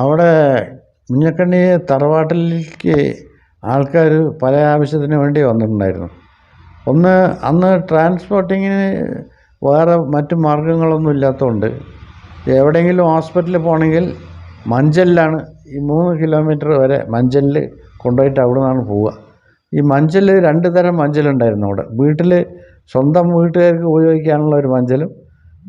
അവിടെ മുഞ്ഞക്കണ്ണി തറവാട്ടിലേക്ക് ആൾക്കാർ പല ആവശ്യത്തിന് വേണ്ടി വന്നിട്ടുണ്ടായിരുന്നു. ഒന്ന് അന്ന് ട്രാൻസ്പോർട്ടിങ്ങിന് വേറെ മറ്റു മാർഗങ്ങളൊന്നും ഇല്ലാത്തതുകൊണ്ട് എവിടെയെങ്കിലും ഹോസ്പിറ്റലിൽ പോകണമെങ്കിൽ മഞ്ചലിലാണ് ഈ മൂന്ന് കിലോമീറ്റർ വരെ മഞ്ചലിൽ കൊണ്ടുപോയിട്ട് അവിടെ നിന്നാണ് പോവുക. ഈ മഞ്ചൽ രണ്ട് തരം മഞ്ചലുണ്ടായിരുന്നു അവിടെ. വീട്ടിൽ സ്വന്തം വീട്ടുകാർക്ക് ഉപയോഗിക്കാനുള്ള ഒരു മഞ്ചലും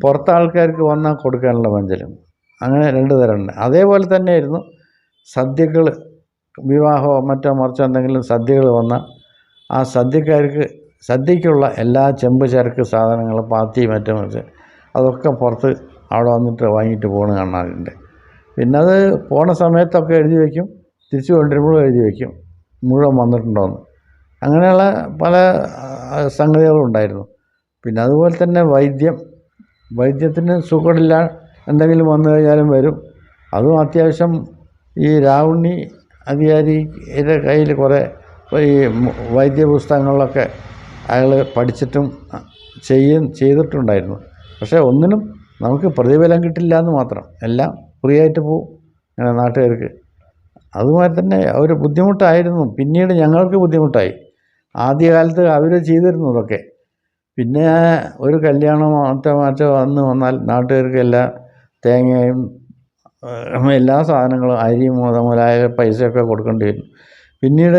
പുറത്തെ ആൾക്കാർക്ക് വന്നാൽ കൊടുക്കാനുള്ള മഞ്ചലും. അങ്ങനെ രണ്ട് തരമുണ്ട്. അതേപോലെ തന്നെയായിരുന്നു സദ്യകൾ വിവാഹമോ മറ്റോ മറിച്ചോ എന്തെങ്കിലും സദ്യകൾ വന്നാൽ ആ സദ്യക്കാർക്ക് സദ്യക്കുള്ള എല്ലാ ചെമ്പ് ചരക്ക് സാധനങ്ങളും പാത്തി മറ്റും മറിച്ച് അതൊക്കെ പുറത്ത് അവിടെ വന്നിട്ട് വാങ്ങിയിട്ട് പോകണ കാണാറുണ്ട് പിന്നെ അത് പോണ സമയത്തൊക്കെ എഴുതി വയ്ക്കും തിരിച്ചു കൊണ്ടുവരുമ്പോഴും എഴുതി വയ്ക്കും മുഴുവൻ വന്നിട്ടുണ്ടോയെന്ന് അങ്ങനെയുള്ള പല സംഗതികളും ഉണ്ടായിരുന്നു പിന്നെ അതുപോലെ തന്നെ വൈദ്യം. വൈദ്യത്തിന് സുഖമില്ല എന്തെങ്കിലും വന്നു കഴിഞ്ഞാലും വരും. അതും അത്യാവശ്യം ഈ രാവുണ്ണി അധികാരിയുടെ കയ്യിൽ കുറേ ഈ വൈദ്യപുസ്തകങ്ങളിലൊക്കെ വൈദ്യ പുസ്തകങ്ങളിലൊക്കെ അയാൾ പഠിച്ചിട്ടും ചെയ്യും ചെയ്തിട്ടുണ്ടായിരുന്നു. പക്ഷേ ഒന്നിനും നമുക്ക് പ്രതിഫലം കിട്ടില്ല എന്ന് മാത്രം. എല്ലാം ഫ്രീ ആയിട്ട് പോവും അങ്ങനെ നാട്ടുകാർക്ക്. അതുമാതിരി തന്നെ ഒരു ബുദ്ധിമുട്ടായിരുന്നു. പിന്നീട് ഞങ്ങൾക്ക് ബുദ്ധിമുട്ടായി. ആദ്യകാലത്ത് അവർ ചെയ്തിരുന്നു ഇതൊക്കെ. പിന്നെ ഒരു കല്യാണമോ മറ്റോ മറ്റോ വന്ന് വന്നാൽ നാട്ടുകാർക്ക് എല്ലാ തേങ്ങയും എല്ലാ സാധനങ്ങളും അരി മുത- മുതലായ പൈസയൊക്കെ കൊടുക്കേണ്ടി വരും. പിന്നീട്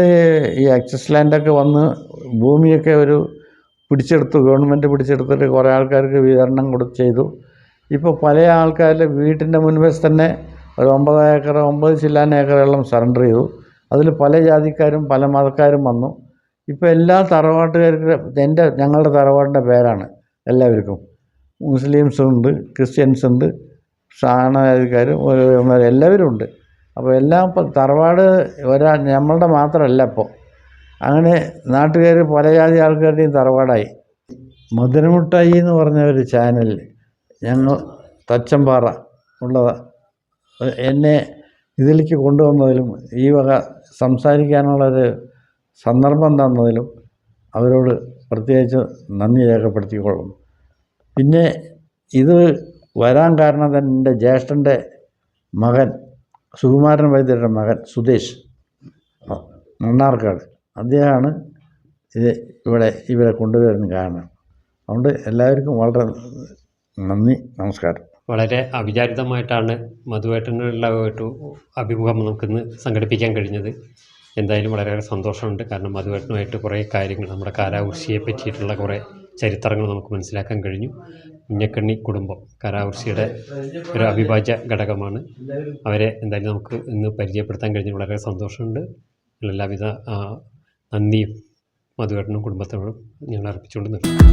ഈ അക്സസ് ലാൻഡൊക്കെ വന്ന് ഭൂമിയൊക്കെ ഒരു പിടിച്ചെടുത്തു ഗവൺമെന്റ് പിടിച്ചെടുത്തിട്ട് കുറേ ആൾക്കാർക്ക് വിതരണം കൊടുത്ത് ചെയ്തു. ഇപ്പോൾ പല ആൾക്കാരുടെ വീട്ടിന്റെ മുൻവശത്ത് തന്നെ ഒരു ഒമ്പത് ഏക്കർ ഒമ്പത് ചില്ലാൻ ഏക്കറെല്ലാം സറണ്ടർ ചെയ്തു. അതിൽ പല ജാതിക്കാരും പല മതക്കാരും വന്നു. ഇപ്പോൾ എല്ലാ തറവാട്ടുകാർക്ക് എന്റെ ഞങ്ങളുടെ തറവാടിന്റെ പേരാണ് എല്ലാവർക്കും. മുസ്ലിംസ് ഉണ്ട് ക്രിസ്ത്യൻസ് ഉണ്ട് സ്ഥാനജാതിക്കാരും ഒരു- എല്ലാവരും ഉണ്ട് അപ്പോൾ എല്ലാം ഇപ്പം തറവാട് ഒരാ നമ്മളുടെ മാത്രമല്ല ഇപ്പോൾ അങ്ങനെ നാട്ടുകാർ പല ജാതി ആൾക്കാരുടെയും തറവാടായി. മധുരമുട്ടായി എന്ന് പറഞ്ഞ ഒരു ചാനൽ ഞങ്ങൾ തച്ചമ്പാറ ഉള്ളതാണ് എന്നെ ഇതിലേക്ക് കൊണ്ടുവന്നതിലും ഈ വക സംസാരിക്കാനുള്ളൊരു സന്ദർഭം തന്നതിലും അവരോട് പ്രത്യേകിച്ച് നന്ദി രേഖപ്പെടുത്തിക്കൊള്ളുന്നു. പിന്നെ ഇത് വരാൻ കാരണം എന്റെ ജ്യേഷ്ഠന്റെ മകൻ സുകുമാരൻ വൈദ്യരുടെ മകൻ സുദേശ് മണ്ണാർക്കാട്. അദ്ദേഹമാണ് ഇത് ഇവിടെ ഇവരെ കൊണ്ടുവരുന്ന കാരണം. അതുകൊണ്ട് എല്ലാവർക്കും വളരെ നന്ദി നമസ്കാരം. വളരെ അവിചാരിതമായിട്ടാണ് മധുവേട്ടനുള്ള ഒരു അഭിമുഖം നമുക്കിന്ന് സംഘടിപ്പിക്കാൻ കഴിഞ്ഞത്. എന്തായാലും വളരെയേറെ സന്തോഷമുണ്ട്. കാരണം മധുവേട്ടനുമായിട്ട് കുറേ കാര്യങ്ങൾ നമ്മുടെ കാലാകൃഷിയെ പറ്റിയിട്ടുള്ള കുറേ ചരിത്രങ്ങൾ നമുക്ക് മനസ്സിലാക്കാൻ കഴിഞ്ഞു. കുഞ്ഞക്കണ്ണി കുടുംബം കാലാകൃഷിയുടെ ഒരു അവിഭാജ്യ ഘടകമാണ്. അവരെ എന്തായാലും നമുക്ക് ഇന്ന് പരിചയപ്പെടുത്താൻ കഴിഞ്ഞ്. വളരെ സന്തോഷമുണ്ട്. എല്ലാവിധ നന്ദിയും മധുവേട്ടനും കുടുംബത്തോടും ഞങ്ങൾ അർപ്പിച്ചുകൊണ്ട് നിർത്തുന്നു.